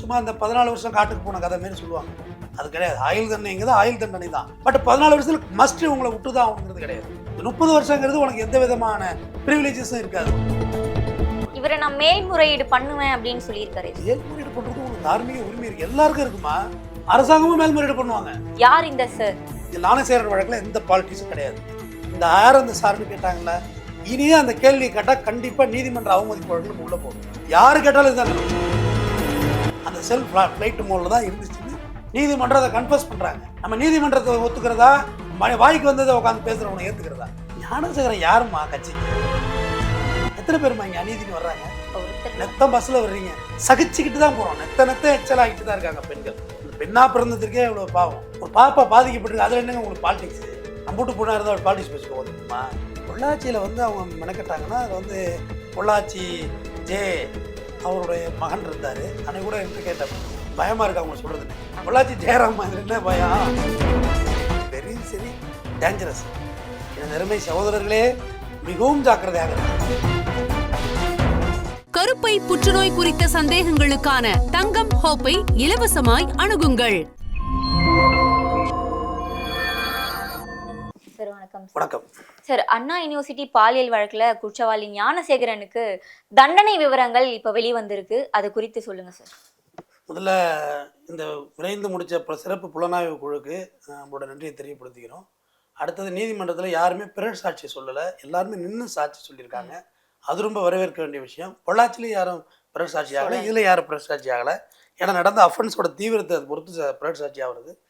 சும்மா அந்த பதினாலு வருஷம் காட்டுக்கு போன கதை மாரி சொல்லுவாங்க. அது கிடையாது. ஆயுள் தண்டனைங்கிறது ஆயுள் தண்டனை தான். பட் பதினாலு வருஷத்துல மஸ்ட் உங்களை விட்டு தான் ஆகணுங்கிறது கிடையாது. இந்த முப்பது வருஷங்கிறது உனக்கு எந்த விதமான ப்ரிவிலேஜஸும் இருக்காது. இவரை நான் மேல்முறையீடு பண்ணுவேன் அப்படின்னு சொல்லியிருக்காரு. மேல்முறையீடு பண்றது உங்களுக்கு தார்மீக உரிமை இருக்கு. எல்லாருக்கும் இருக்குமா? அரசாங்கமும் மேல்முறையீடு பண்ணுவாங்க. யார் இந்த சார் இந்த நாணயசேரன் வழக்கில் எந்த பாலிட்டிக்ஸும் கிடையாது. இந்த யார் அந்த சார்னு கேட்டாங்களா? இனியும் அந்த கேள்வி கேட்டால் கண்டிப்பாக நீதிமன்ற அவமதிப்பு வழக்கு உள்ள போகும். யாரு கேட்டாலும் இதுதான். அந்த செல்ஃப் ஃப்ளைட் மோடில் தான் இருந்துச்சுன்னு நீதிமன்றம் அதை கன்ஃபர்ஸ் பண்ணுறாங்க நம்ம நீதிமன்றத்தை ஒத்துக்கிறதா? வாய்க்கு வந்ததை உட்காந்து பேசுகிறவனை ஏற்றுக்கிறதா ஞானசேகரன் யாரும்மா கட்சிக்கு? எத்தனை பேருமா இங்கே அநீதிக்கு வர்றாங்க? நெத்தம் பஸ்ஸில் வர்றீங்க. சகிச்சுக்கிட்டு தான் போகிறோம் நெத்த நெத்த எச்சலாகிட்டு தான் இருக்காங்க பெண்கள். பெண்ணா பிறந்ததுக்கே இவ்வளோ பாவம். ஒரு பாப்பா பாதிக்கப்பட்டிருக்கு. அதில் என்னங்க உங்களுக்கு பாலிடிக்ஸ் அம்பூட்டு பொண்ணாக இருந்தால் ஒரு பாலிடிக்ஸ் பேசிக்க வந்துமா பொள்ளாச்சியில் வந்து அவங்க மெனக்கட்டாங்கன்னா அதில் வந்து பொள்ளாச்சி ஜே அவருடைய மகன் இருந்தார். அன்னைக்கு கூட என்கிட்ட கேட்டேன். பயமாக இருக்கு அவங்க சொல்கிறது பொள்ளாச்சி ஜெயராம் மாதிரி என்ன பயம்? வெரி சரி டேஞ்சரஸ் என் அருமை சகோதரர்களே மிகவும் ஜாக்கிரதையாக கருப்பை புற்றுநோய் குறித்த சந்தேகங்களுக்கான தங்கம் ஹோப்பை இலவசமாய் அணுகுங்கள். வணக்கம். சார். அண்ணா யூனிவர்சிட்டி பாலியல் வழக்குல குற்றவாளி ஞானசேகரனுக்கு தண்டனை விவரங்கள் இப்ப வெளிவந்திருக்கு. அது குறித்து சொல்லுங்க சார். முதல்ல இந்த விரைந்து முடிச்ச ப- சிறப்பு புலனாய்வு குழுக்கு நம்மளோட நன்றியை தெரியப்படுத்திக்கிறோம். அடுத்தது நீதிமன்றத்தில் யாருமே பிறர் சாட்சி சொல்லலை. எல்லாருமே நின்று சாட்சி சொல்லியிருக்காங்க. அது ரொம்ப வரவேற்க வேண்டிய விஷயம். பொள்ளாச்சிலையும் யாரும் பிறர் சாட்சி ஆகலை. இதில் யாரும் பிறர் சாட்சி ஆகலை? ஏன்னா நடந்த அஃபென்ஸோட தீவிரத்தை அதை பொறுத்து பிறர் சாட்சி ஆகிறது.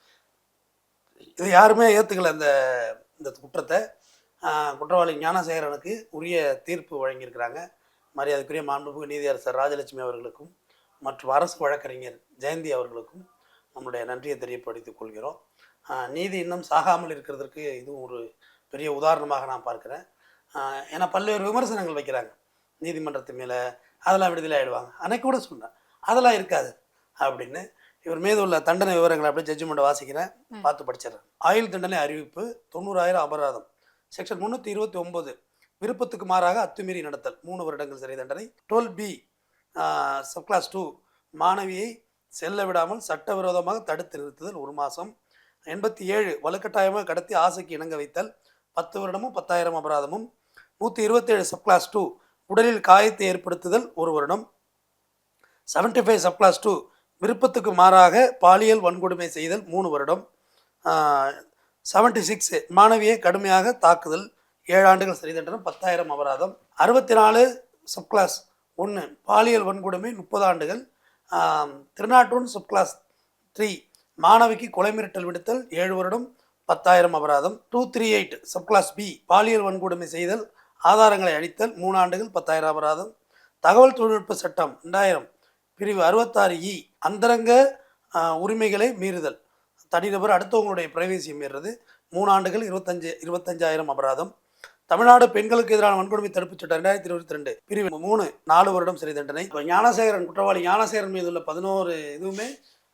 இது யாருமே ஏற்றுக்கல இந்த இந்த குற்றத்தை. குற்றவாளி ஞானசேகரனுக்கு உரிய தீர்ப்பு வழங்கியிருக்கிறாங்க. மரியாதைக்குரிய மாண்புமிகு நீதியரசர் ராஜலட்சுமி அவர்களுக்கும் மற்றும் அரசு வழக்கறிஞர் ஜெயந்தி அவர்களுக்கும் நம்முடைய நன்றியை தெரியப்படுத்திக் கொள்கிறோம். நீதி இன்னும் சாகாமல் இருக்கிறதுக்கு இதுவும் ஒரு பெரிய உதாரணமாக நான் பார்க்குறேன். ஏன்னா பல்வேறு விமர்சனங்கள் வைக்கிறாங்க. நீதிமன்றத்து மேலே அதெல்லாம் விடுதலை ஆயிடுவாங்க. அன்னைக்கு கூட சொன்னேன் அதெல்லாம் இருக்காது அப்படின்னு. இவர் மீது உள்ள தண்டனை விவரங்களை அப்படியே ஜட்ஜ்மெண்ட் வாசிக்கிறேன். பார்த்து படிச்சிடுறேன். ஆயுள் தண்டனை அறிவிப்பு தொண்ணூறாயிரம் அபராதம். செக்ஷன் முந்நூற்றி இருபத்தி ஒம்பது விருப்பத்துக்கு மாறாக அத்துமீறி நடத்தல் மூணு வருடங்கள் சிறை தண்டனை. டுவெல் பி சப்கிளாஸ் டூ மாணவியை செல்ல விடாமல் சட்டவிரோதமாக தடுத்து நிறுத்துதல் ஒரு மாதம் எண்பத்தி ஏழு வலுக்கட்டாயமாக கடத்தி ஆசைக்கு இணங்க வைத்தல் பத்து வருடமும் பத்தாயிரம் அபராதமும். நூற்றி இருபத்தேழு சப்கிளாஸ் டூ உடலில் காயத்தை ஏற்படுத்துதல் ஒரு வருடம். செவன்டி ஃபைவ் சப்கிளாஸ் டூ விருப்பத்துக்கு மாறாக பாலியல் வன்கொடுமை செய்தல் மூணு வருடம். செவன்டி சிக்ஸ் மாணவியை கடுமையாக தாக்குதல். ஏழு ஆண்டுகள் சிறை தண்டனம் பத்தாயிரம் அபராதம். அறுபத்தி நாலு சப்கிளாஸ் ஒன்று பாலியல் வன்கொடுமை முப்பது ஆண்டுகள். திருநாட்டூன் சப்கிளாஸ் த்ரீ மாணவிக்கு கொலை மிரட்டல் விடுத்தல் ஏழு வருடம் பத்தாயிரம் அபராதம். Two three eight subclass B பாலியல் வன்கொடுமை செய்தல் ஆதாரங்களை அழித்தல் மூணு ஆண்டுகள் பத்தாயிரம் அபராதம். தகவல் தொழில்நுட்ப சட்டம் ரெண்டாயிரம். பிரிவு அறுபத்தாறு இ அந்தரங்க உரிமைகளை மீறுதல். தனிநபர் அடுத்தவங்களுடைய பிரைவேசியை மீறது மூணு ஆண்டுகள் இருபத்தஞ்சு இருபத்தஞ்சாயிரம் அபராதம். தமிழ்நாடு பெண்களுக்கு எதிரான வன்கொடுமை தடுப்புச் சட்டம் ரெண்டாயிரத்தி இருபத்தி ரெண்டு. பிரிவு மூணு நாலு வருடம் சிறை தண்டனை. இப்போ ஞானசேகரன் குற்றவாளி ஞானசேகரன் மீது உள்ள பதினோரு இதுவுமே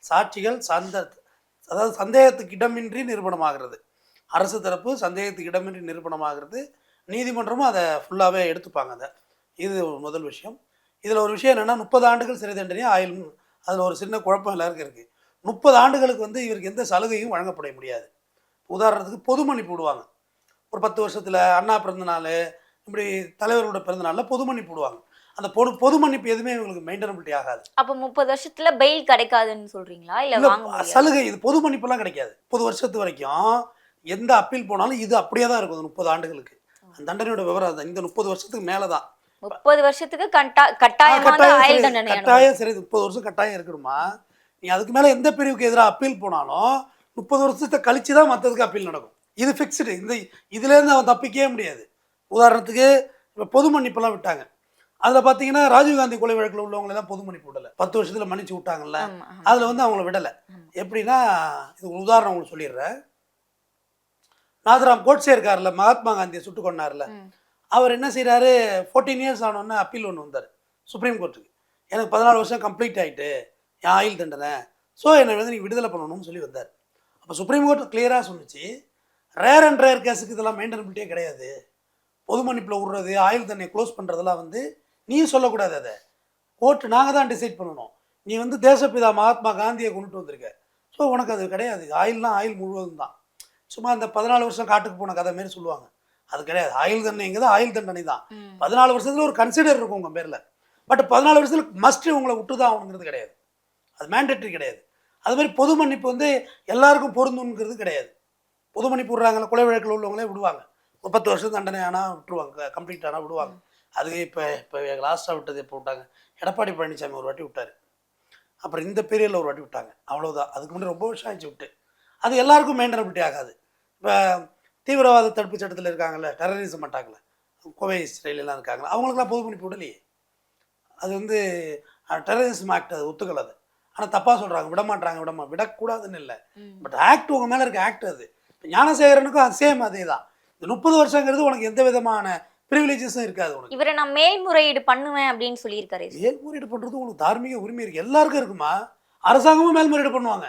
சாட்சிகள் சந்த அதாவது சந்தேகத்துக்கு இடமின்றி நிரூபணமாகிறது. அரசு தரப்பு சந்தேகத்துக்கு இடமின்றி நிரூபணமாகிறது. நீதிமன்றமும் அதை ஃபுல்லாகவே எடுத்துப்பாங்க அதை. இது முதல் விஷயம். இதில் ஒரு விஷயம் என்னென்னா முப்பது ஆண்டுகள் சிறை தண்டனை ஆயுள் அதில் ஒரு சின்ன குழப்பம் எல்லாருக்கும் இருக்குது முப்பது ஆண்டுகளுக்கு வந்து இவருக்கு எந்த சலுகையும் வழங்கப்பட முடியாது. உதாரணத்துக்கு பொது மன்னிப்பு விடுவாங்க. ஒரு பத்து வருஷத்தில் அண்ணா பிறந்தநாள் இப்படி தலைவரோட பிறந்தநாளில் பொது மன்னிப்பு விடுவாங்க. அந்த பொது பொது மன்னிப்பு எதுவுமே இவங்களுக்கு மெயின்டனபிலிட்டி ஆகாது. அப்ப முப்பது வருஷத்துல பெயில் கிடைக்காதுன்னு சொல்றீங்களா? இல்ல சலுகை இது பொது மன்னிப்புலாம் கிடைக்காது. முப்பது வருஷத்து வரைக்கும் எந்த அப்பீல் போனாலும் இது அப்படியே தான் இருக்கும் முப்பது ஆண்டுகளுக்கு. அந்த தண்டனையோட விவரம் அதுதான். இந்த முப்பது வருஷத்துக்கு மேலே தான் முப்பது வருஷத்துக்கு கட்டா கட்டாயமா கட்டாயம் சரி முப்பது வருஷம் கட்டாயம் இருக்கணுமா? நீ அதுக்கு மேலே எந்த பிரிவுக்கு எதிராக அப்பீல் போனாலும் முப்பது வருஷத்தை கழிச்சு தான் மற்றதுக்கு அப்பீல் நடக்கும். இது ஃபிக்ஸ்டு இந்த இதுலேருந்து அவன் தப்பிக்கவே முடியாது. உதாரணத்துக்கு இப்போ பொது மன்னிப்பெல்லாம் விட்டாங்க. அதில் பார்த்தீங்கன்னா ராஜீவ்காந்தி கொலை வழக்கில் உள்ளவங்க எல்லாம் பொது மன்னிப்பு விடலை. பத்து வருஷத்தில் மன்னிச்சு விட்டாங்கல்ல. அதில் வந்து அவங்கள விடலை. எப்படின்னா இது உதாரணம் உங்களுக்கு சொல்லிடுறேன். நாதராம் கோட்ஸே இருக்கார்ல மகாத்மா காந்தியை சுட்டு கொண்டார்ல. அவர் என்ன செய்கிறாரு ஃபோர்டீன் இயர்ஸ் ஆனோடனே அப்பீல் ஒன்று வந்தார். சுப்ரீம் கோர்ட்டுக்கு எனக்கு பதினாலு வருஷம் கம்ப்ளீட் ஆகிட்டு ஆயுள் தண்டனை. ஸோ என்னை வந்து நீங்கள் விடுதலை பண்ணணும்னு சொல்லி வந்தார். அப்போ சுப்ரீம் கோர்ட் கிளியராக சொன்னுச்சு ரேர் அண்ட் ரேர் கேஸுக்கு இதெல்லாம் மெயின்டனபிலிட்டியே கிடையாது. பொது மன்னிப்பில் விடுறது ஆயுள் தண்டனை க்ளோஸ் பண்ணுறதெல்லாம் வந்து நீ சொல்லக்கூடாது அதை. கோர்ட்டு நாங்கள் தான் டிசைட் பண்ணணும். நீ வந்து தேசப்பிதா மகாத்மா காந்தியை கொண்டுட்டு வந்திருக்க. ஸோ உனக்கு அது கிடையாது. ஆயில்னா ஆயில் முழுவதும் தான். சும்மா இந்த பதினாலு வருஷம் காட்டுக்கு போன கதை மாரி சொல்லுவாங்க. அது கிடையாது. ஆயில் தண்டனைங்கிறது ஆயில் தண்டனை தான். பதினாலு வருஷத்துல ஒரு கன்சிடர் இருக்கும் உங்கள் பேரில். பட் பதினாலு வருஷத்துல மஸ்ட் உங்களை விட்டு தான் ஆகணுங்கிறது கிடையாது. அது மேண்டட்ரி கிடையாது. அது மாதிரி பொது மன்னிப்பு வந்து எல்லாருக்கும் பொருந்துங்கிறது கிடையாது. பொது மன்னிப்பு விடுறாங்கல்ல கொலை வழக்கில் உள்ளவங்களே விடுவாங்க. ஒரு பத்து வருஷம் தண்டனை ஆனால் விட்டுருவாங்க கம்ப்ளீட் ஆனால் விடுவாங்க. அது இப்போ இப்போ லாஸ்ட்டாக விட்டது எப்போ விட்டாங்க? எடப்பாடி பழனிசாமி ஒரு வாட்டி விட்டார். அப்புறம் இந்த பீரியடில் ஒரு வாட்டி விட்டாங்க. அவ்வளோதான் அதுக்கு முன்னாடி ரொம்ப வருஷம் ஆச்சு விட்டு. அது எல்லாருக்கும் மெயின்டனபிலிட்டி ஆகாது. இப்போ தீவிரவாத தடுப்பு சட்டத்தில் இருக்காங்கல்ல டெரரிசம் மட்டாங்கள கோவை சிறையிலலாம் இருக்காங்களா அவங்களுக்குலாம் பொது மன்னிப்பு விடலையே. அது வந்து டெரரிசம் ஆக்ட் அது ஒத்துக்கல அது. ஆனால் தப்பாக சொல்கிறாங்க விட மாட்டாங்க விட மா விடக்கூடாதுன்னு இல்லை. பட் ஆக்ட் உங்கள் மேலே இருக்க ஆக்ட் அது. இப்போ ஞானசேகரனுக்கும் அது சேம் அதே தான் இந்த முப்பது வருஷங்கிறது உனக்கு எந்த விதமான ப்ரிவிலேஜஸும் இருக்காது உனக்கு. இவரை நான் மேல்முறையீடு பண்ணுவேன் அப்படின்னு சொல்லியிருக்காரு. மேல்முறையீடு பண்ணுறது உங்களுக்கு தார்மீக உரிமை இருக்குது எல்லாருக்கும் இருக்குமா? அரசாங்கமும் மேல்முறையீடு பண்ணுவாங்க.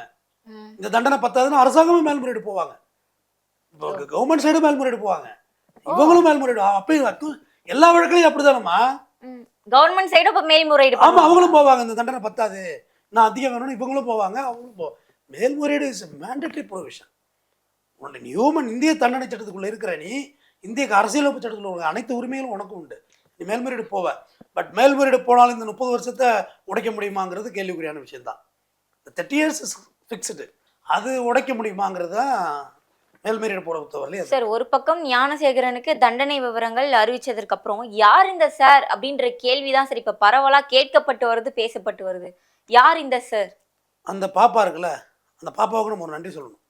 இந்த தண்டனை பத்தாதுன்னா அரசாங்கமும் மேல்முறையீடு போவாங்க. இப்போ கவர்மெண்ட் சைடு மேல்முறையீடு போவாங்க. இவங்களும் மேல்முறையீடு. அப்பயும் எல்லா வழக்குலையும் அப்படிதானம்மா. கவர்மெண்ட் சைடு அப்ப மேல்முறையீடு ஆமா பண்ணுவாங்க. அவங்களும் போவாங்க. இந்த தண்டனை பத்தாது. நான் அதிகம் வேணும்னு இவங்களும் போவாங்க அவங்களும் போ மேல்முறையீடு இஸ் மேண்டட்ரி ப்ரொவிஷன் உன்னை நியூமன் இந்திய தண்டனை சட்டத்துக்குள்ளே இருக்கிற நீ இந்திய அரசியலமைப்பு சட்டத்தில் உள்ள அனைத்து உரிமைகளும் உனக்கும் உண்டு. நீ மேல்முறையீடு போவ. பட் மேல்முறையீடு போனாலும் இந்த முப்பது வருஷத்தை உடைக்க முடியுமாங்கிறது கேள்விக்குறியான விஷயம்தான். இந்த தேர்ட்டி இயர்ஸ் இஸ் ஃபிக்ஸ்டு அது உடைக்க முடியுமாங்கிறது தான் மேல்முறையீடு போட பொறுத்தவரையிலே அது சார் ஒரு பக்கம் ஞானசேகரனுக்கு தண்டனை விவரங்கள் அறிவிச்சதற்கு அப்புறம் யார் இந்த சார் அப்படின்ற கேள்விதான் சார் இப்ப பரவலா கேட்கப்பட்டு வருது பேசப்பட்டு வருது. யார் இந்த சார்? அந்த பாப்பா இருக்குல்ல அந்த பாப்பாவுக்கு நம்ம ஒரு நன்றி சொல்லணும்.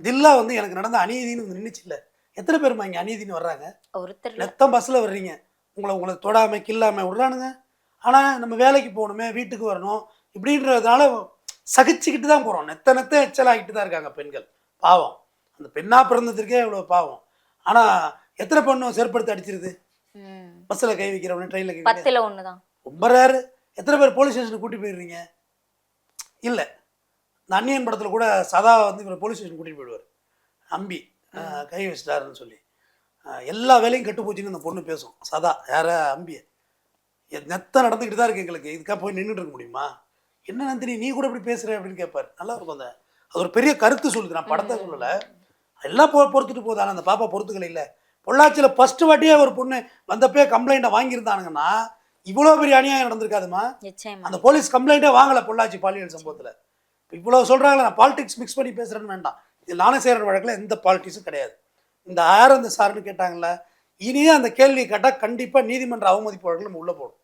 தில்லா வந்து எனக்கு நடந்த அநீதின்னு நின்றுச்சு இல்லை. எத்தனை பேருமா இங்கே அநீதின்னு வர்றாங்க? ஒருத்தர். நெத்தம் பஸ்ஸில் வர்றீங்க. உங்களை உங்களை தொடாம கில்லாம விடுறானுங்க. ஆனால் நம்ம வேலைக்கு போகணுமே வீட்டுக்கு வரணும் இப்படின்றதுனால சகிச்சுக்கிட்டு தான் போகிறோம் நெத்த நெத்த எச்சலாகிட்டு தான் இருக்காங்க பெண்கள். பாவம். அந்த பெண்ணாக பிறந்ததுக்கே இவ்வளோ பாவம். ஆனால் எத்தனை பொண்ணு செருப்படுத்தி அடிச்சிருது. பஸ்ஸில் கை வைக்கிறவனே ட்ரெயினில் கை வைக்கிற பத்துல ஒண்ணுதான். ரொம்ப ரேரு எத்தனை பேர் போலீஸ் ஸ்டேஷனுக்கு கூட்டி போயிடுறீங்க இல்லை. இந்த அன்னியன் படத்தில் கூட சதா வந்து இவர் போலீஸ் ஸ்டேஷன் கூட்டிட்டு போயிடுவார். அம்பி கை வச்சிட்டாருன்னு சொல்லி. எல்லா வேலையும் கெட்டு போச்சுன்னு அந்த பொண்ணு பேசும். சதா யார? அம்பியை. நெத்த நடந்துக்கிட்டு தான் இருக்கு எங்களுக்கு. இதுக்காக போய் நின்றுட்டு இருக்க முடியுமா? என்ன நந்தினி நீ கூட இப்படி பேசுற அப்படின்னு கேட்பாரு நல்லா இருக்கும் அந்த. அது ஒரு பெரிய கருத்து சொல்லுது. நான் படத்தை சொல்லலை. எல்லாம் பொ பொறுத்துட்டு போகுது ஆனால் அந்த பாப்பா பொறுத்துக்கல இல்லை. பொள்ளாச்சியில் ஃபர்ஸ்ட் வாட்டியே ஒரு பொண்ணு வந்தப்பே கம்ப்ளைண்ட்டை வாங்கியிருந்தானுங்கன்னா இவ்வளோ பெரிய அநியாயம் நடந்திருக்காதுமா? அந்த போலீஸ் கம்ப்ளைண்ட்டே வாங்கல பொள்ளாச்சி பாலியல் சம்பவத்தில். இவ்வளோ சொல்கிறாங்களே நான் பாலிடிக்ஸ் மிக்ஸ் பண்ணி பேசுகிறேன்னு வேண்டாம். இது செய்கிற வழக்கில் எந்த பாலிட்டிக்ஸும் கிடையாது. இந்த யார் அந்த சார்னு கேட்டாங்கல்ல இனியே அந்த கேள்வி கேட்டால் கண்டிப்பாக நீதிமன்ற அவமதிப்பு வழக்கில் நம்ம உள்ளே போடும்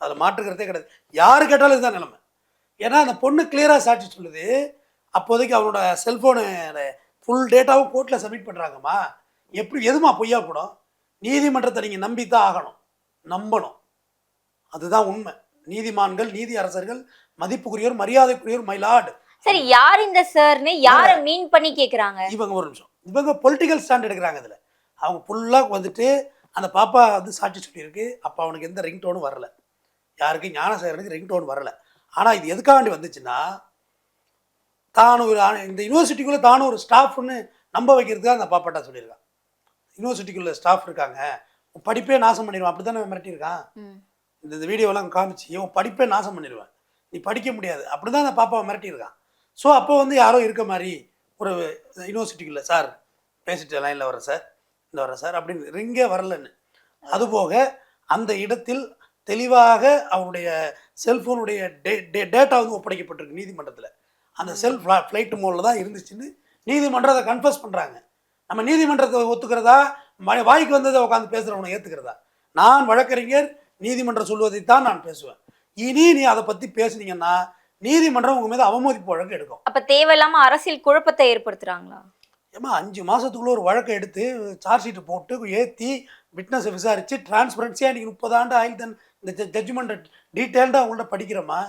அதில் மாற்றுக்கிறதே கிடையாது. யாரு கேட்டாலும் இதுதான் நிலைமை. ஏன்னா அந்த பொண்ணு கிளியராக சாட்சி சொல்லுது. அப்போதைக்கு அவனோட செல்ஃபோனு ஃபுல் டேட்டாவும் கோர்ட்டில் சப்மிட் பண்ணுறாங்கம்மா எப்படி எதுமா பொய்யா போடும்? நீதிமன்றத்தை நீங்கள் நம்பி தான் ஆகணும். நம்பணும். அதுதான் உண்மை. நீதிமான்கள் நீதி அரசர்கள் மதிப்புக்குரியவர் மரியாதைக்குரியவர் மயிலாடு சரி யார் இந்த சார்னு யார மீன் பண்ணி கேக்குறாங்க? இவங்க ஒரு நிமிஷம். இவங்க பொலிட்டிக்கல் ஸ்டாண்ட் எடுக்கிறாங்க இதில். அவங்க ஃபுல்லாக வந்துட்டு அந்த பாப்பா வந்து சாட்சி சொல்லியிருக்கு. அப்போ அவனுக்கு எந்த ரிங் டோனும் வரல. யாருக்கு? ஞானசேகரனுக்கு ரிங் டோன் வரல. ஆனால் இது எதுக்காண்டி வந்துச்சுன்னா தான் ஒரு இந்த யூனிவர்சிட்டிக்குள்ளே தானும் ஒரு ஸ்டாஃப்னு நம்ப வைக்கிறதுக்காக அந்த பாப்பாட்டா சொல்லியிருக்கான். யூனிவர்சிட்டிக்குள்ளே ஸ்டாஃப் இருக்காங்க. உன் படிப்பே நாசம் பண்ணிடுவான். அப்படி தானே மிரட்டியிருக்கான். இந்த இந்த வீடியோலாம் காமிச்சு இவன் படிப்பே நாசம் பண்ணிடுவேன். நீ படிக்க முடியாது. அப்படி தான் அந்த பாப்பாவை மிரட்டியிருக்கான். ஸோ அப்போ வந்து யாரோ இருக்க மாதிரி ஒரு யூனிவர்சிட்டிக்குள்ள சார் பேசிட்டு லைனில் வரேன் சார். இந்த வரேன் சார். அப்படின்னு ரிங்கே வரலன்னு. அதுபோக அந்த இடத்தில் தெளிவாக அவருடைய செல்ஃபோனுடைய டே டே டேட்டா வந்து ஒப்படைக்கப்பட்டிருக்கு நீதிமன்றத்தில். அந்த செல் ஃப்ளைட் மோடில் தான் இருந்துச்சுன்னு நீதிமன்றம் அதை கன்ஃபர்ஸ் பண்ணுறாங்க நம்ம நீதிமன்றத்தை ஒத்துக்கிறதா? வாய்க்கு வந்ததை உட்காந்து பேசுகிறவனை ஏற்றுக்கிறதா நான் வழக்கறிஞர் நீதிமன்றம் சொல்வதைத்தான் நான் பேசுவேன். இனி நீ அதை பற்றி பேசுனீங்கன்னா நீதிமன்றம் உங்க மீது அவமதிப்பு வழக்கு எடுக்கும். அப்ப தேவையில்லாம அரசியல் குழப்பத்தை ஏற்படுத்துறாங்களா? ஏமா அஞ்சு மாசத்துக்குள்ள ஒரு வழக்கை எடுத்து சார்ஜ் ஷீட் போட்டு ஏற்றி விட்னஸை விசாரிச்சு டிரான்ஸ்பரன்சியாக இன்னைக்கு முப்பது ஆண்டு ஆயில் தன் இந்த ஜட்ஜ்மெண்ட் டீட்டெயில்டாக உங்கள்ட்ட படிக்கிறோமா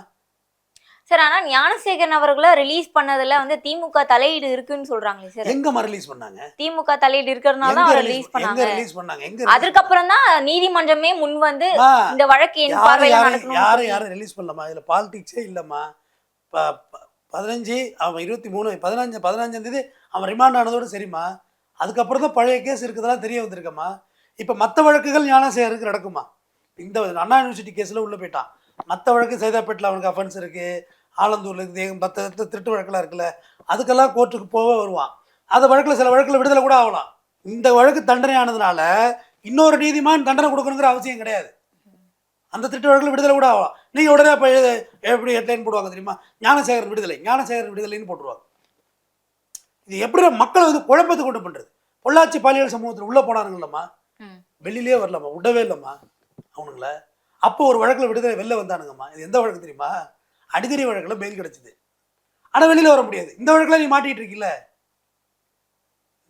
சார் ஆனா ஞானசேகரன் அவர்களை ரிலீஸ் பண்ணதுல வந்து திமுக தலையீடு இருக்குன்னு சொல்றாங்களே சார். எங்கம்மா ரிலீஸ் பண்ணாங்க? திமுக தலையீடு இருக்கிறதுனால தான் அவரை ரிலீஸ் பண்ணாங்க. ரிலீஸ் பண்ணாங்க? எங்க அதுக்கப்புறம் தான் நீதிமன்றமே முன் வந்து? இந்த வழக்கு என் பார்வையில நடக்கணும் யாரும் யாரும் ரிலீஸ் பண்ணலாமா இதில் பாலிடிக்ஸே இல்லைம்மா. பதினஞ்சு அவன் இருபத்தி மூணு பதினஞ்சு பதினஞ்சாம் தேதி அவன் ரிமாண்ட் ஆனதோடு சரிம்மா. அதுக்கப்புறம் தான் பழைய கேஸ் இருக்குதெல்லாம் தெரிய வந்திருக்கம்மா. இப்போ மற்ற வழக்குகள் ஞானசேகருக்கு நடக்குமா இந்த அண்ணா யூனிவர்சிட்டி கேஸில் உள்ளே போயிட்டான். மற்ற வழக்கு சைதாப்பேட்டில் அவனுக்கு அஃபென்ஸ் இருக்குது ஆலந்தூர்ல எங்க பத்து திருட்டு வழக்கெல்லாம் இருக்குல்ல அதுக்கெல்லாம் கோர்ட்டுக்கு போக வருவான். அந்த வழக்கில் சில வழக்கில் விடுதலை கூட ஆகலாம். இந்த வழக்கு தண்டனை ஆனதுனால இன்னொரு நீதிமான் தண்டனை கொடுக்கணுங்கிற அவசியம் கிடையாது. அந்த திருட்டு வழக்கில் விடுதலை கூட ஆகலாம். நீங்கள் உடனே இப்போ எப்படி ஹெட்லைன் போடுவாங்க தெரியுமா? ஞானசேகரன் விடுதலை ஞானசேகரன் விடுதலைன்னு போட்டுருவாங்க. இது எப்படி மக்களை வந்து குழப்பத்தை கொண்டு பண்ணுறது பொள்ளாச்சி பாலியல் சமூகத்தில் உள்ளே போனானுங்களம்மா. வெளியிலே வரலாமா விடவே இல்லைம்மா. அவனுங்கள. அப்போ ஒரு வழக்கில் விடுதலை வெளில வந்தானுங்கம்மா. இது எந்த வழக்கு தெரியுமா? அடிதடி வழக்கில் பெயில் கிடைச்சிது. ஆனால் வெளியில் வர முடியாது. இந்த வழக்கில் நீ மாட்டிகிட்டு இருக்கீல்ல?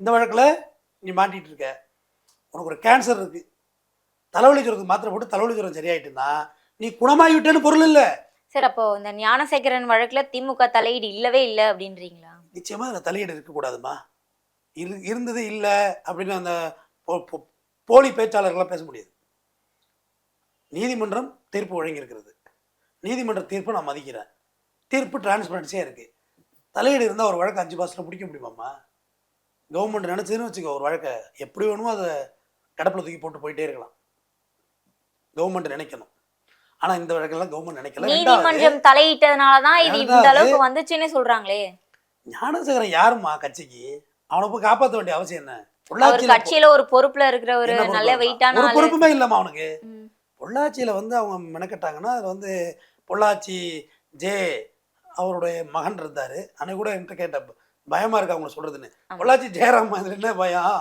இந்த வழக்கில் நீ மாட்டிகிட்டு இருக்க. உனக்கு ஒரு கேன்சர் இருக்குது தலைவலி ஜுரத்துக்கு மாத்திரை போட்டு தலைவலி ஜுரம் சரியாயிட்டுன்னா நீ குணமாகிவிட்டேன்னு பொருள் இல்லை. சார் அப்போ இந்த ஞானசேகரன் வழக்குல திமுக தலையீடு இல்லவே இல்லை அப்படின்றீங்களா? நிச்சயமா அதில் தலையீடு இருக்கக்கூடாதுமா இரு இருந்தது இல்லை அப்படின்னு அந்த போலி பேச்சாளர்களாக பேச முடியாது. நீதிமன்றம் தீர்ப்பு வழங்கியிருக்கிறது. நீதிமன்ற தீர்ப்பை நான் மதிக்கிறேன். தீர்ப்பு டிரான்ஸ்பரன்சியாக இருக்குது தலையீடு இருந்தால் ஒரு வழக்கு அஞ்சு மாதத்தில் முடிக்க முடியுமாம்மா? கவர்மெண்ட் நினச்சதுன்னு வச்சுக்கோ ஒரு வழக்கை எப்படி வேணுமோ அதை கடப்பில் தூக்கி போட்டு போயிட்டே இருக்கலாம். கவர்மெண்ட் நினைக்கணும். ஆனால் இந்த வழக்கெல்லாம் கவர்மெண்ட் நினைக்கல. நீதிமன்றம் தலையிட்டதுனாலதான் இது இந்த அளவுக்கு வந்துச்சுன்னு சொல்றாங்களே. ஞானசேகரன் யாரும்மா கட்சிக்கு? அவனை போய் காப்பாற்ற வேண்டிய அவசியம் என்ன? கட்சியில ஒரு பொறுப்புல இருக்கிற ஒரு நல்ல? வெயிட்டான ஒரு பொறுப்புமே இல்லைம்மா அவனுக்கு. பொள்ளாச்சியில் வந்து அவங்க மெனக்கட்டாங்கன்னா அதில் வந்து பொள்ளாச்சி ஜே அவருடைய மகன் இருந்தார். அன்னைக்கு கூட என்கிட்ட கேட்ட பயமா இருக்கு அவங்க சொல்றதுன்னு? ஆமா. பொள்ளாச்சி ஜெயராம் அதில் என்ன பயம்?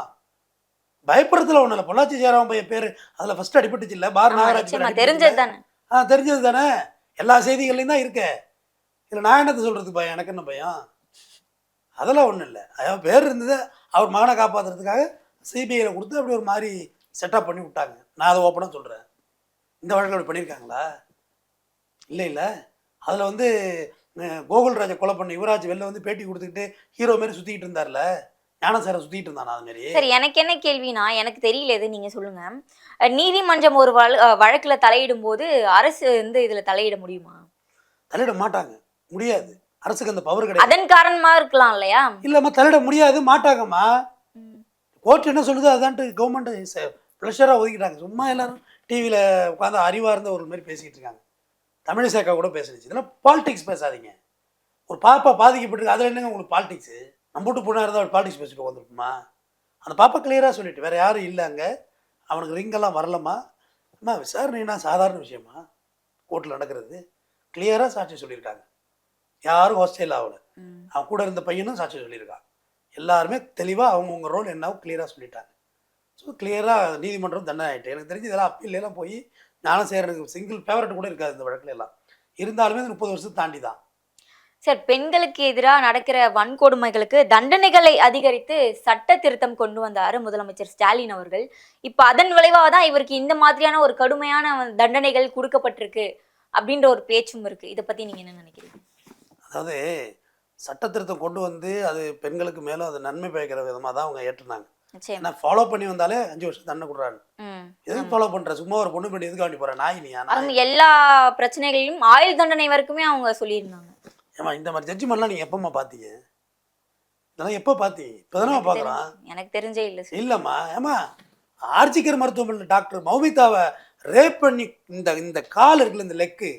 பயப்படுறதுல ஒன்றும் இல்லை. பொள்ளாச்சி ஜெயராம் பையன் பேர் அதில் ஃபர்ஸ்ட் அடிபட்டுச்சு இல்லை. பார் நாகராஜ் தெரிஞ்சது இல்ல? தானே ஆ தெரிஞ்சது தானே. எல்லா செய்திகள்லையும் தான் இருக்க. இதில் நான் என்னத்தை சொல்கிறது பயம்? எனக்கு என்ன பயம்? அதெல்லாம் ஒன்றும் இல்லை. அதாவது பேர் இருந்தது அவர் மகனை காப்பாற்றுறதுக்காக சிபிஐயில் கொடுத்து அப்படி ஒரு மாதிரி செட்டப் பண்ணி விட்டாங்க. நான் அதை ஓப்பனாக சொல்கிறேன் இந்த வழக்கில் அப்படி பண்ணியிருக்காங்களா? இல்லை இல்லை. அதில் வந்து கோகுல்ராஜை கொலை பண்ண யுவராஜ் வெளில வந்து பேட்டி கொடுத்துக்கிட்டு ஹீரோ மாதிரி சுற்றிக்கிட்டு இருந்தார்ல? ஞானசாரை சுற்றிக்கிட்டு இருந்தானா அது மாதிரி சரி எனக்கு என்ன கேள்வினா எனக்கு தெரியல எது நீங்க சொல்லுங்க. நீதிமன்றம் ஒரு வழக்குல தலையிடும் போது அரசு வந்து இதுல தலையிட முடியுமா? தலையிட மாட்டாங்க. முடியாது. அரசுக்கு அந்த பவர் கிடையாது. அதன் காரணமா இருக்கலாம் இல்லையா? இல்லைம்மா தலையிட முடியாது மாட்டாங்கம்மா. கோர்ட் என்ன சொல்லுதோ அதான்ட்டு கவர்மெண்ட் ப்ளஷராக ஒதுக்கிட்டாங்க. சும்மா எல்லாரும் டிவியில் உட்காந்து அறிவாக இருந்த ஒரு மாதிரி பேசிக்கிட்டு இருக்காங்க. தமிழிசேக்கா கூட பேசுனுச்சு இதெல்லாம் பாலிடிக்ஸ் பேசாதீங்க. ஒரு பாப்பா பாதிக்கப்பட்டிருக்கு அதில் என்னங்க உங்களுக்கு பாலிடிக்ஸு நம்ம வீட்டு பொண்ணாக இருந்தால் ஒரு பாலிடிக்ஸ் பேசிட்டு வந்துருக்குமா அந்த பாப்பா கிளியராக சொல்லிட்டு வேறு யாரும் இல்லை அங்கே. அவனுக்கு ரிங்கெல்லாம் வரலம்மா. அம்மா விசாரணைனா சாதாரண விஷயமா? கோர்ட்டில் நடக்கிறது. கிளியராக சாட்சி சொல்லியிருக்காங்க. யாரும் ஹாஸ்டல் ஆகல. அவன் கூட இருந்த பையனும் சாட்சி சொல்லியிருக்கான். எல்லாருமே தெளிவாக அவங்கவுங்க ரோல் என்னவோ கிளியராக சொல்லிட்டாங்க. ஸோ கிளியராக நீதிமன்றம் தண்டனை ஆகிட்டு எனக்கு தெரிஞ்சு இதெல்லாம் அப்பீல் எல்லாம் போய் ஞானசேகரனுக்கு சிங்கிள் ஃபேவரட் கூட இருக்காது இந்த வழக்குல எல்லாம் இருந்தாலுமே இது முப்பது வருஷத்தை தாண்டி தான் சார் பெண்களுக்கு எதிராக நடக்கிற வன்கொடுமைகளுக்கு தண்டனைகளை அதிகரித்து சட்ட திருத்தம் கொண்டு வந்தாரு முதலமைச்சர் ஸ்டாலின் அவர்கள். இப்ப அதன் விளைவாக தான் இவருக்கு இந்த மாதிரியான ஒரு கடுமையான தண்டனைகள் கொடுக்கப்பட்டிருக்கு அப்படின்ற ஒரு பேச்சும் இருக்கு. இதை பத்தி நீங்க என்ன நினைக்கிறீங்க? அதாவது சட்டத்திருத்தம் கொண்டு வந்து அது பெண்களுக்கு மேலும் அது நன்மை பயக்கிற விதமாக தான் அவங்க ஏற்றுனாங்க. ஏன்னா ஃபாலோ பண்ணி வந்தாலே அஞ்சு வருஷம் தண்டனை கொடுறாங்க ம். எதுக்கு ஃபாலோ பண்ணுற சும்மா ஒரு பொண்ணு பண்ணி எதுக்கு வேண்டி போகிற நாய் நீ அவங்க எல்லா பிரச்சனைகளையும் ஆயுள் தண்டனை வரைக்குமே அவங்க சொல்லியிருந்தாங்க. ஏமா இந்த மாதிரி ஜட்ஜ்மெண்ட்லாம் நீங்கள் எப்போம்மா பார்த்தீங்க இதெல்லாம் எப்போ பார்த்தீங்க இப்போ தானே எனக்கு தெரிஞ்சு- இல்லை இல்லைம்மா ஏமா ஆர்ஜிக்கர் மருத்துவமனையில் டாக்டர் மௌமிதாவை ரேப் பண்ணி இந்த இந்த கால் இருக்குல்ல இந்த லெக்கு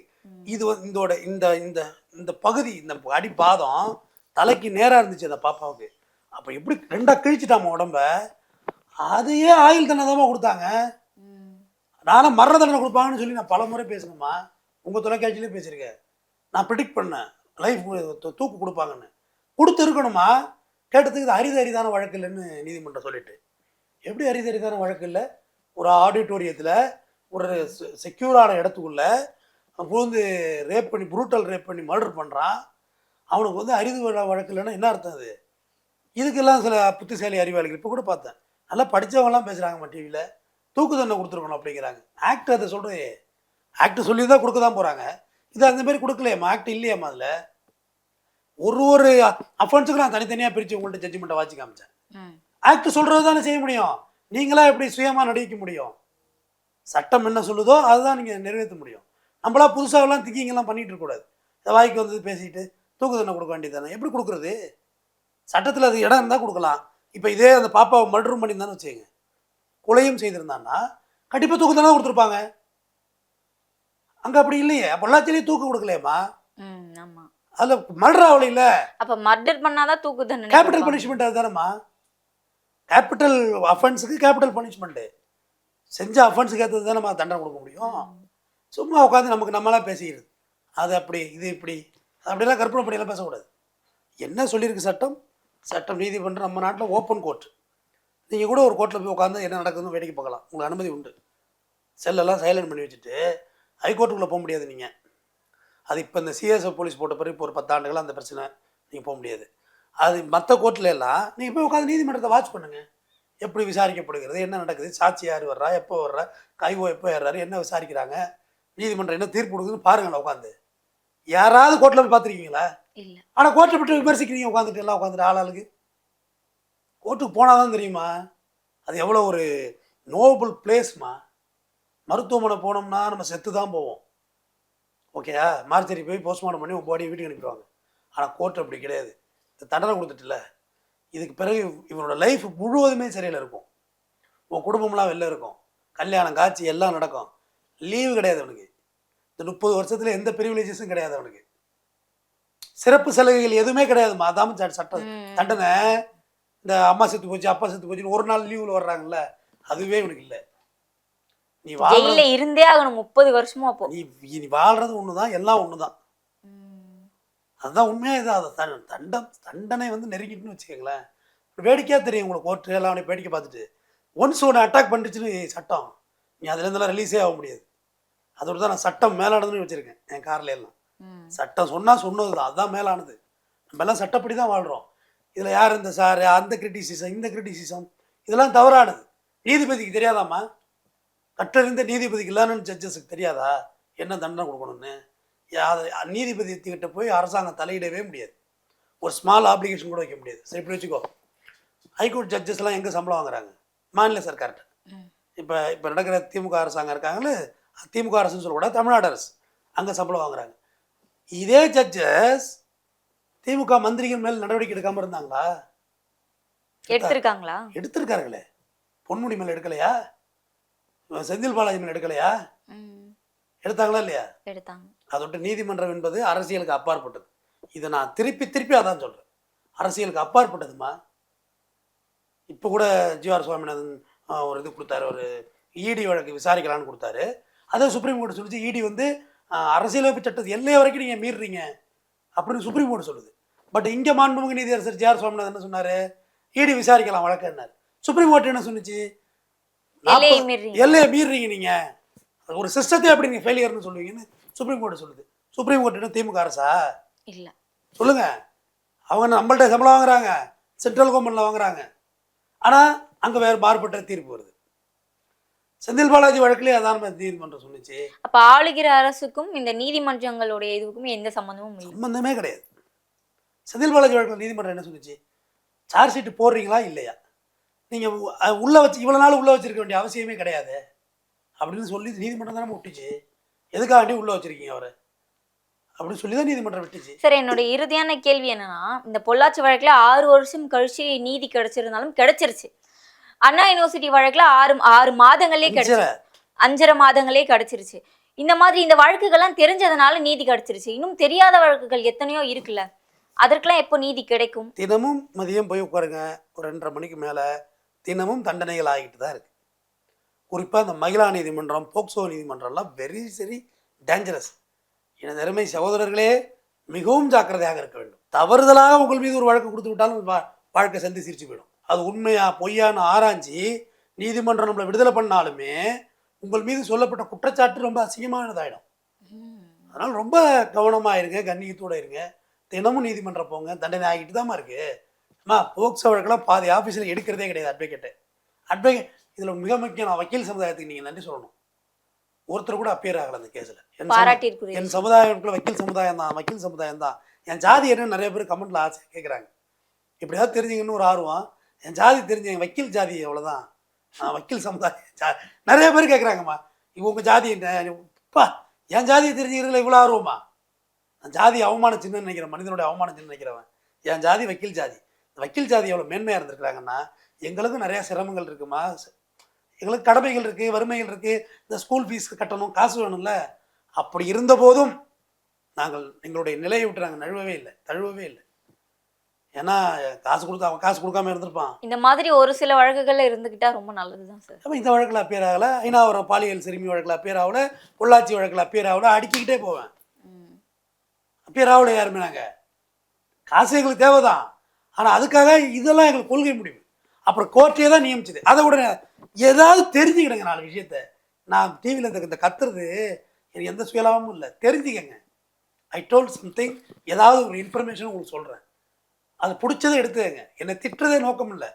இது வந்து இதோட இந்த இந்த இந்த பகுதி இந்த அடி பாதம் தலைக்கு நேராக இருந்துச்சு அந்த பாப்பாவுக்கு. அப்போ எப்படி ரெண்டாக கிழிச்சிட்டாம உடம்ப? அதையே ஆயுள் தண்டனை கொடுத்தாங்க. நானும் மரண தண்டனை கொடுப்பாங்கன்னு சொல்லி நான் பல முறை பேசணுமா? உங்கள் தொலைக்காட்சியிலே பேசியிருக்கேன். நான் ப்ரிடிக்ட் பண்ணேன். லைஃப் தூக்கு கொடுப்பாங்கன்னு. கொடுத்து இருக்கணுமா? கேட்டதுக்கு இது அரிது அரிதான வழக்கு இல்லைன்னு நீதிமன்றம் சொல்லிட்டு. எப்படி அரிது அரிதான வழக்கு இல்லை? ஒரு ஆடிட்டோரியத்தில் ஒரு செக்யூரான இடத்துக்குள்ள புகுந்து ரேப் பண்ணி புரூட்டல் ரேப் பண்ணி மர்டர் பண்ணுறான் அவனுக்கு வந்து அரிது வழக்கு இல்லைன்னா என்ன அர்த்தம் அது? இதுக்கெல்லாம் சில புத்திசாலி அறிவாளிகள் இப்போ கூட பார்த்தேன். நல்லா படித்தவங்கலாம் பேசுகிறாங்கம்மா டிவியில் தூக்கு தண்டனை கொடுத்துருக்கணும் அப்படிங்கிறாங்க. ஆக்ட் அதை சொல்கிறே ஆக்ட் சொல்லி தான் கொடுக்க தான் போகிறாங்க இது அந்த மாதிரி கொடுக்கலையம்மா? ஆக்ட் இல்லையாம்மா அதில்? ஒரு ஒரு அஃபென்ஸுக்கு நான் தனித்தனியாக பிரித்து உங்கள்கிட்ட ஜட்ஜ்மெண்ட்டை வாட்சி காமிச்சேன். ஆக்ட் சொல்கிறது தானே செய்ய முடியும். நீங்களா எப்படி சுயமாக நடிக்க முடியும்? சட்டம் என்ன சொல்லுதோ அதுதான் நீங்கள் நிறைவேற்ற முடியும். நம்மளா புதுசாகலாம் திங்கிங்கெல்லாம் பண்ணிட்டு இருக்கக்கூடாது. வாய்க்கு வந்து பேசிட்டு தூக்கு தண்டனை கொடுக்க வேண்டியது தானே? எப்படி கொடுக்குறது? சட்டத்தில் அது இடம் இருந்தால் கொடுக்கலாம். இப்போ இதே அந்த பாப்பாவை மர்டரும் பண்ணியிருந்தான்னு வச்சுக்கோங்க. கொலையும் செய்திருந்தான்னா கண்டிப்பாக தூக்கு தண்டனை கொடுத்துருப்பாங்க. அங்கே அப்படி இல்லையே. பொள்ளாச்சிலேயே தூக்கு கொடுக்கலையேம்மா? அதில் மர்டர் ஆகலையில அப்ப மர்டர் பண்ணாதான் தூக்கு தண்டனை கேபிட்டல். பனிஷ்மெண்ட் அதுதானம்மா? கேபிட்டல் அஃபென்ஸுக்கு கேபிட்டல் பனிஷ்மெண்ட்டு செஞ்ச அஃபென்ஸுக்கு ஏற்றது தானே தண்டனை கொடுக்க முடியும். சும்மா உட்காந்து நமக்கு நம்மளாம் பேசிக்கிறது. அது அப்படி இது இப்படி. அப்படியெல்லாம் கற்பனை பண்ணியெல்லாம் பேசக்கூடாது. என்ன சொல்லியிருக்கு சட்டம்? சட்டம் நீதிமன்றம் நம்ம நாட்டில் ஓப்பன் கோர்ட் நீங்கள் கூட ஒரு கோர்ட்டில் போய் உட்காந்து என்ன நடக்குதுன்னு வேடிக்கை பார்க்கலாம். உங்களுக்கு அனுமதி உண்டு. செல்லெல்லாம் சைலண்ட் பண்ணி வச்சுட்டு ஹைகோர்ட்டுக்குள்ளே போக முடியாது நீங்கள் அது இப்போ இந்த சிஎஸ்எஃப் போலீஸ் போட்ட பிறகு இப்போ ஒரு பத்தாண்டுகளாக அந்த பிரச்சனை நீங்கள் போக முடியாது. அது மற்ற கோர்ட்டில் எல்லாம் நீங்கள் போய் உட்காந்து நீதிமன்றத்தை வாட்ச் பண்ணுங்கள் எப்படி விசாரிக்கப்படுகிறது என்ன நடக்குது சாட்சி யார் வர்றா எப்போ வர்றா கைவோ எப்போ ஏறாரு என்ன விசாரிக்கிறாங்க நீதிமன்றம் என்ன தீர்ப்பு கொடுக்குதுன்னு பாருங்களேன் உட்காந்து யாராவது கோர்ட்டில் போய் பார்த்துருக்கீங்களா? ஆனால் கோர்ட்டை விட்டு விமர்சிக்கிறீங்க உட்காந்துட்டு எல்லாம் உட்காந்துட்டு ஆளாளுக்கு. கோர்ட்டுக்கு போனால் தான் தெரியுமா? அது எவ்வளோ ஒரு நோபல் பிளேஸ்மா மருத்துவமனை போனோம்னா நம்ம செத்து தான் போவோம் ஓகேயா மார்ச்சரி போய் போஸ்ட்மார்ட்டம் பண்ணி உன் பாடியை வீட்டுக்கு அனுப்பிடுவாங்க. ஆனால் கோர்ட் அப்படி கிடையாது. இந்த தண்டனை கொடுத்துட்டுல இதுக்கு பிறகு இவனோட லைஃப் முழுவதுமே சரியில் இருக்கும். உன் குடும்பம்லாம் வெளில இருக்கும். கல்யாணம் காட்சி எல்லாம் நடக்கும். லீவு கிடையாது அவனுக்கு. இந்த முப்பது வருஷத்துல எந்த ப்ரிவிலேஜஸும் கிடையாது அவனுக்கு. சிறப்பு சலுகைகள் எதுவுமே கிடையாதுமா அதாம ச- சட்டம். தண்டனை. இந்த அம்மா செத்து போச்சு அப்பா செத்து போச்சுன்னு ஒரு நாள் லீவில் வர்றாங்கல்ல அதுவே இவனுக்கு இல்லை. நீ வாழ்ற ஜெயில இருந்தே ஆகணும் முப்பது வருஷமும் அப்போ. நீ நீ வாழ்றது ஒன்று தான் எல்லாம் ஒன்று தான் ம். அதுதான் உண்மையாக இது அதை தண்ட தண்டம் தண்டனை வந்து நெருங்கிட்டுன்னு வச்சுக்கோங்களேன். வேடிக்கையாக தெரியும் உங்களுக்கு கோர்ட்டு எல்லாம் அவனை வேடிக்கை பார்த்துட்டு. ஒன்ஸ் உன்னை அட்டாக் பண்ணிடுச்சுன்னு சட்டம் நீ அதுலேருந்தெல்லாம் ரிலீஸே ஆக முடியாது. அதோட தான் நான் சட்டம் மேலானதுன்னு வச்சுருக்கேன் என் கார்ல எல்லாம். சட்டம் சொன்னால் சொன்னது தான் அதுதான் மேலானது. நம்ம எல்லாம் சட்டப்படி தான் வாழ்கிறோம் இதில் யார் இந்த சார் அந்த கிரிட்டிசிசம் இந்த கிரிட்டிசிசம் இதெல்லாம் தவறானது. நீதிபதிக்கு தெரியாதாம்மா? கற்றறிந்த நீதிபதிக்கு இல்லைன்னு ஜட்ஜஸுக்கு தெரியாதா? என்ன தண்டனை கொடுக்கணும்னு? நீதிபதி கிட்ட போய் அரசாங்கம் தலையிடவே முடியாது. ஒரு ஸ்மால் ஆப்ளிகேஷன் கூட வைக்க முடியாது. சரி இப்படி வச்சுக்கோ. ஹைகோர்ட் ஜட்ஜஸ்லாம் எங்கே சம்பளம் வாங்குறாங்க? மாநில சர்க்கார்கிட்ட. இப்போ இப்போ நடக்கிற திமுக அரசாங்கம் இருக்காங்களே திமுக அரசுன்னு சொல்லக்கூடாது தமிழ்நாடு அரசு. அங்கே சம்பளம் வாங்குறாங்க. இதே ஜட்ஜஸ் திமுக மந்திரிகள் மேல் நடவடிக்கை எடுக்காமல் இருந்தாங்களா? எடுத்திருக்காங்களா? எடுத்திருக்காருங்களே பொன்முடி மேல் எடுக்கலையா? செந்தில் பாலாஜி மேல் எடுக்கலையா. எடுத்தாங்களா இல்லையா? எடுத்தாங்க. அதோட நீதிமன்றம் என்பது அரசியலுக்கு அப்பாற்பட்டது. இதை நான் திருப்பி திருப்பி அதான் சொல்கிறேன் அரசியலுக்கு அப்பாற்பட்டதுமா? இப்போ கூட ஜிஆர் சுவாமிநாதன் ஒரு இது கொடுத்தாரு ஒரு இடி வழக்கு விசாரிக்கலான்னு கொடுத்தாரு. அதை சுப்ரீம் கோர்ட் சொல்லிச்சு இடி வந்து ஆ, அரசியலமைப்பு சட்டத்து எல்லை வரைக்கும் நீங்கள் மீறுறீங்க அப்படின்னு சுப்ரீம் கோர்ட் சொல்லுது. பட் இங்கே மாண்புமிகு நீதியரசர் ஜிஆர் சுவாமிநாதன் என்ன சொன்னார்? இடி விசாரிக்கலாம் வழக்குன்னாரு சுப்ரீம் கோர்ட் என்ன சொன்னுச்சு? எல்லையை மீறுறீங்க நீங்கள் ஒரு சிஸ்டத்தை எப்படி நீங்கள் ஃபெயிலியர்னு சொல்லுவீங்கன்னு சுப்ரீம் கோர்ட் சொல்லுது. சுப்ரீம் கோர்ட் என்ன திமுக அரசா? இல்ல. சொல்லுங்க. அவங்க நம்மள்ட்ட சம்பளம் வாங்குறாங்க? சென்ட்ரல் கவர்மெண்ட்ல வாங்குறாங்க. ஆனால் அங்கே வேறு மாறுபட்ட தீர்ப்பு வருது. செந்தில் பாலாஜி வழக்குலேயே அதான் நீதிமன்றம் சொன்னுச்சு? அப்ப ஆளுகிற அரசுக்கும் இந்த நீதிமன்றங்களுடைய இதுக்கும் எந்த சம்பந்தமும் இல்லை. சம்பந்தமே கிடையாது. செந்தில் பாலாஜி வழக்கில் நீதிமன்றம் என்ன சொன்னுச்சு? சார்ஜ் ஷீட் போடுறீங்களா இல்லையா? நீங்கள் உள்ளே வச்சு இவ்வளோ நாள் உள்ளே வச்சிருக்க வேண்டிய அவசியமே கிடையாது. அப்படின்னு சொல்லி நீதிமன்றம் தானே விட்டுச்சு எதுக்காண்டி உள்ளே வச்சிருக்கீங்க அவரை? அப்படின்னு சொல்லி தான் நீதிமன்றம் விட்டுச்சு. சரி என்னோட இறுதியான கேள்வி என்னன்னா இந்த பொள்ளாச்சி வழக்குல ஆறு வருஷம் கழிச்சு நீதி கிடைச்சிருந்தாலும் கிடைச்சிருச்சு. அண்ணா யூனிவர்சிட்டி வழக்குல ஆறு ஆறு மாதங்களே கிடைச்சு அஞ்சரை மாதங்களே கிடைச்சிருச்சு. இந்த மாதிரி இந்த வழக்குகள்லாம் தெரிஞ்சதுனால நீதி கிடைச்சிருச்சு. இன்னும் தெரியாத வழக்குகள் எத்தனையோ இருக்குல்ல. அதற்கெல்லாம் எப்போ நீதி கிடைக்கும்? தினமும் மதியம் போய் உட்காருங்க. ஒரு ரெண்டரை மணிக்கு மேலே தினமும் தண்டனைகள் ஆகிட்டு தான் இருக்கு. குறிப்பாக இந்த மகிழா நீதிமன்றம் போக்சோ நீதிமன்றம்லாம் வெரி வெரி டேஞ்சரஸ் எனது அருமை சகோதரர்களே மிகவும் ஜாக்கிரதையாக இருக்க வேண்டும். தவறுதலாக உங்கள் மீது ஒரு வழக்கு கொடுத்து விட்டாலும் வாழ்க்கை சந்தி சிரிச்சு போயிடும். அது உண்மையா பொய்யான்னு ஆராய்ச்சி நீதிமன்றம் நம்மளை விடுதலை பண்ணாலுமே உங்கள் மீது சொல்லப்பட்ட குற்றச்சாட்டு ரொம்ப அசிங்கமானதாயிடும். அதனால் ரொம்ப கவனமாக இருங்க கண்ணியத்தோட இருங்க. தினமும் நீதிமன்றம் போங்க. தண்டனை ஆகிட்டு தாம்மா இருக்கு. அம்மா போக்சோ வழக்கெல்லாம் பாதி ஆஃபீஸில் எடுக்கிறதே கிடையாது அட்வொகேட்டு அட்வொகேட் இதில் மிக முக்கியம் நான் வக்கீல் சமுதாயத்துக்கு நீங்கள் நன்றி சொல்லணும். ஒருத்தர் கூட அப்பியர் ஆகல அந்த கேஸில் என் சமுதாயத்துக்குள்ள வக்கீல் சமுதாயம் தான் வக்கீல் சமுதாயம் தான் என் ஜாதி என்னன்னு நிறைய பேர் கமெண்ட்ல ஆசை கேட்குறாங்க எப்படியாவது தெரிஞ்சுங்கன்னு ஒரு ஆர்வம். என் ஜாதி தெரிஞ்ச வக்கீல் ஜாதி அவ்வளோதான் நான் வக்கீல் சமுதாயம் ஜா நிறைய பேர் கேட்குறாங்கம்மா உங்கள் ஜாதி என்ன? என் ஜாதியை தெரிஞ்சுக்கிறதுல இவ்வளோ ஆர்வமா? நான் ஜாதி அவமான சின்ன நினைக்கிறேன் மனிதனுடைய அவமான சின்ன நினைக்கிறவன். என் ஜாதி வக்கீல் ஜாதி. இந்த வக்கீல் ஜாதி எவ்வளோ மேன்மையாக இருந்திருக்கிறாங்கன்னா எங்களுக்கும் நிறையா சிரமங்கள் இருக்குமா? எங்களுக்கு கடமைகள் இருக்குது வறுமைகள் இருக்குது இந்த ஸ்கூல் ஃபீஸ் கட்டணும் காசு வேணும்ல. அப்படி இருந்த போதும் நாங்கள் எங்களுடைய நிலையை விட்டு நாங்கள் நழுவவே இல்லை தழுவவே இல்லை. ஏன்னா காசு கொடுத்து அவன் காசு கொடுக்காம இருந்திருப்பான். இந்த மாதிரி ஒரு சில வழக்குகள்ல இருந்துகிட்டா ரொம்ப நல்லதுதான் சார். அப்போ இந்த வழக்கில் அப்பேர் ஆகலை. ஐநாவரம் பாலியல் சிறுமி வழக்கில் அப்பேர் ஆகல. பொள்ளாச்சி வழக்கில் அப்பேர் ஆகல. அடிக்கிக்கிட்டே போவேன். அப்பேர் ஆகல யாருமே நாங்கள் காசு எங்களுக்கு தேவைதான். ஆனால் அதுக்காக இதெல்லாம் எங்களுக்கு கொள்கை முடிவு. அப்புறம் கோர்ட்டே தான் நியமிச்சது. அதை விட ஏதாவது தெரிஞ்சுக்கிடுங்க நாலு விஷயத்த. நான் டிவியில் இந்த இந்த கத்துறது எனக்கு எந்த சுயலாபமும் இல்லை. தெரிஞ்சுக்கங்க. ஐ டோல்ட் சம்திங் ஏதாவது ஒரு இன்ஃபர்மேஷன் உங்களுக்கு சொல்கிறேன் அது பிடிச்சதை எடுத்துக்கங்க. என்னை திட்டுறதே நோக்கம் இல்லை.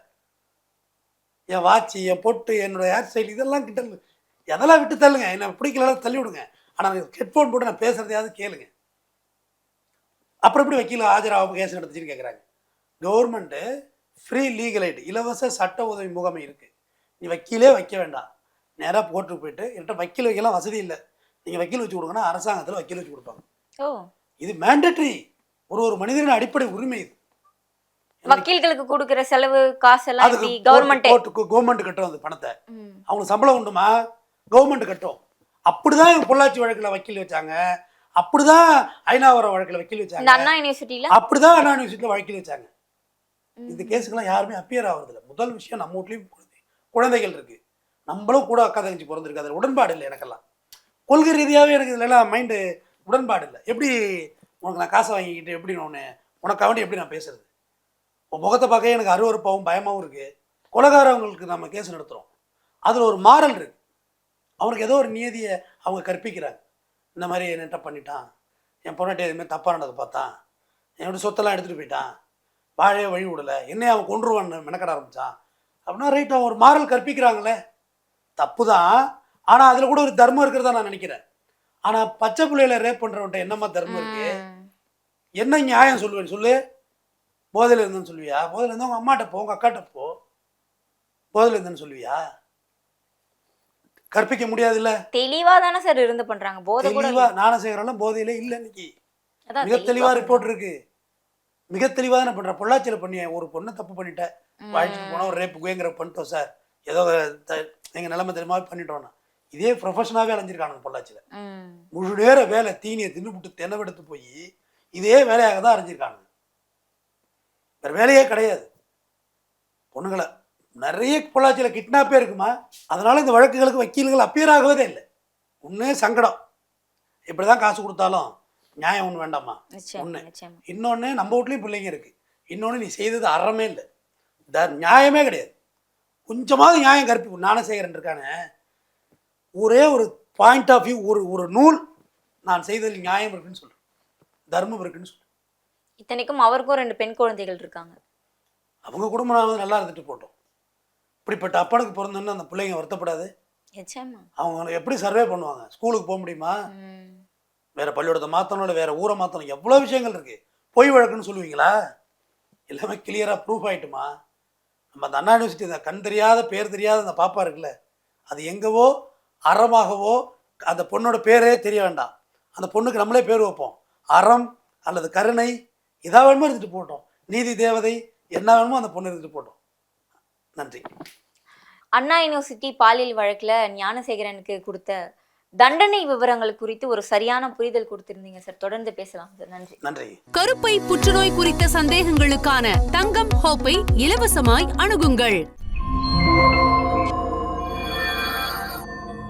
என் வாட்சி என் பொட்டு என்னோட ஹேர் ஸ்டைல் இதெல்லாம் கிட்ட எதெல்லாம் விட்டு தள்ளுங்க? என்ன பிடிக்கல தள்ளி விடுங்க. ஆனால் ஹெட்ஃபோன் போட்டு நான் பேசுறதையாவது கேளுங்க. அப்புறம் எப்படி வக்கீல் ஆஜராக கேஸ் நடத்துச்சுன்னு கேட்குறாங்க கவர்மெண்ட்டு ஃப்ரீ லீகல் எய்ட் இலவச சட்ட உதவி முகாமை இருக்குது நீ வக்கீலே வைக்க வேண்டாம். நேராக கோர்ட்டுக்கு போயிட்டு என்கிட்ட வக்கீல் வைக்கலாம் வசதி இல்லை. நீங்கள் வக்கீல் வச்சு கொடுங்கன்னா அரசாங்கத்தில் வக்கீல் வச்சு கொடுப்பாங்க. இது மேண்டட்ரி ஒரு ஒரு மனிதனின் அடிப்படை உரிமை இது. வக்கீல்களுக்கு கொடுக்கிற செலவு காசெல்லாம் அதுக்கு எப்படி? கவர்மெண்ட் கோர்ட்டுக்கு கவர்மெண்ட் கட்டும் அந்த பணத்தை. அவங்களுக்கு சம்பளம் உண்டுமா? கவர்மெண்ட் கட்டும் அப்படிதான் பொள்ளாச்சி வழக்கில் வக்கீல் வச்சாங்க. அப்படிதான் ஐநாவரம் வழக்கில் வக்கீல் வச்சாங்க. அண்ணா யூனிவர்சிட்டியில? அப்படிதான் அண்ணா யூனிவர்சிட்டியில் வழக்கில் வச்சாங்க. இந்த கேஸுக்கெல்லாம் யாருமே அப்பியர் ஆகுறதில்ல முதல் விஷயம் நம்ம வீட்லேயும் குழந்தை குழந்தைகள் இருக்கு. நம்மளும் கூட அக்கா தங்கச்சி பிறந்திருக்கு. அதில் உடன்பாடு இல்லை எனக்கெல்லாம். கொள்கை ரீதியாகவே எனக்கு இதுலலாம் மைண்டு உடன்பாடு இல்லை. எப்படி உனக்கு நான் காசை வாங்கிக்கிட்டு எப்படி உன்னை உனக்காக வேண்டி எப்படி நான் பேசுறது? உன் முகத்தை பார்க்க எனக்கு அருவருப்பாகவும் பயமாகவும் இருக்குது கொலகாரவங்களுக்கு நம்ம கேஸ் நடத்துகிறோம் அதில் ஒரு மாறல் இருக்கு. அவனுக்கு ஏதோ ஒரு நியதியை அவங்க கற்பிக்கிறாங்க. இந்த மாதிரி என்னட்ட பண்ணிட்டான். என் பொண்ணாட்டி எதுவுமே நடந்ததை பார்த்தான். என்னோட சொத்தெல்லாம் எடுத்துகிட்டு போயிட்டான். வாழையே வழி விடலை. என்னைய அவன் கொண்டுருவான்னு மெனக்கட ஆரம்பிச்சான். அப்படின்னா ரைட் அவன் ஒரு மாறல் கற்பிக்கிறாங்களே. தப்பு தான் ஆனால் அதில் கூட ஒரு தர்மம் இருக்கிறதா நான் நினைக்கிறேன். ஆனால் பச்சை பிள்ளையில ரேப் பண்ணுறவன்ட்ட என்னம்மா தர்மம் இருக்கு? என்ன நியாயம் சொல்லுவேன்? சொல்லு. போதையில் இருந்தேன்னு சொல்லுவியா? போதையில் இருந்தால் உங்கள் அம்மாட்ட போ உங்கள் அக்காட்ட போ. போதையில் இருந்தேன்னு சொல்லுவியா? கற்பிக்க முடியாதுல்ல? தெளிவா தானே சார் இருந்து பண்றாங்க. போதை தெளிவா ஞானசேகரெல்லாம் போதையில இல்லை இன்னைக்கு. மிக தெளிவா ரிப்போர்ட் இருக்கு. மிக தெளிவா தானே பண்றேன் பொள்ளாச்சியில் பண்ணி ஒரு பொண்ணை தப்பு பண்ணிட்டேன் வாழ்த்துட்டு போனா ஒரு ரேப்பு குயங்கிற பண்ணிட்டோம் சார். ஏதோ எங்க நிலைமை தெரியுமா? பண்ணிட்டோம்னா. இதே ப்ரொஃபஷனாகவே அலைஞ்சிருக்கானுங்க பொள்ளாச்சியில். முழு நேர வேலை தீனியை தின்னுபிட்டு தென்னவெடுத்து போய் இதே வேலையாக தான் அரைஞ்சிருக்காங்க வேற வேலையே கிடையாது. பொண்ணுங்களை நிறைய பொள்ளாச்சியில் கிட்னாப்பே இருக்குமா? அதனால இந்த வழக்குகளுக்கு வக்கீல்கள் அப்பியர் ஆகவே இல்லை. ஒண்ணு சங்கடம். இப்படி தான் காசு கொடுத்தாலும் நியாயம் ஒன்று வேண்டாமா. நிச்சயமா இன்னொன்று நம்ம வீட்லேயும் பிள்ளைங்க இருக்கு. இன்னொன்று நீ செய்தது அறமே இல்லை. த நியாயமே கிடையாது. கொஞ்சமாவது நியாயம் கற்பி ஞானசேகரன் இருக்கானே. ஒரே ஒரு பாயிண்ட் ஆஃப் வியூ ஒரு ஒரு நூல் நான் செய்ததில் நியாயம் இருக்குன்னு சொல்கிறேன் தர்மம் இருக்குன்னு சொல்கிறேன் இத்தனைக்கும் அவருக்கும் ரெண்டு பெண் குழந்தைகள் இருக்காங்க. அவங்க குடும்பம் நல்லா இருந்துட்டு போட்டோம். இப்படிப்பட்ட அப்பனுக்கு பிறந்தோன்னு அந்த பிள்ளைங்க வருத்தப்படாது. அவங்க எப்படி சர்வே பண்ணுவாங்க? ஸ்கூலுக்கு போக முடியுமா. வேற பள்ளிக்கூடத்தை மாற்றணும் இல்லை வேற ஊரை மாற்றணும் எவ்வளோ விஷயங்கள் இருக்கு. பொய் வழக்குன்னு சொல்லுவீங்களா? எல்லாமே கிளியராக ப்ரூஃப் ஆயிட்டுமா? நம்ம அந்த அண்ணா யூனிவர்சிட்டி அந்த கண் தெரியாத பேர் தெரியாத அந்த பாப்பா இருக்குல்ல அது எங்கவோ அறமாகவோ அந்த பொண்ணோட பேரே தெரிய வேண்டாம். அந்த பொண்ணுக்கு நம்மளே பேர் வைப்போம். அறம் அல்லது கருணை இதா வேணுமோ இருந்துட்டு போட்டோம் நீதி தேவதை என்ன வேணுமோ அந்த பொண்ணு இருந்துட்டு போட்டோம் நன்றி. அண்ணா யூனிவர்சிட்டி பாலியல் வழக்குல ஞானசேகரனுக்கு கொடுத்த தண்டனை விவரங்கள் குறித்து ஒரு சரியான புரிதல் கொடுத்திருந்தீங்க சார். தொடர்ந்து பேசலாம் சார். நன்றி. நன்றி. கருப்பை புற்றுநோய் குறித்த சந்தேகங்களுக்கான தங்கம் ஹோப்பை இலவசமாய் அணுகுங்கள்.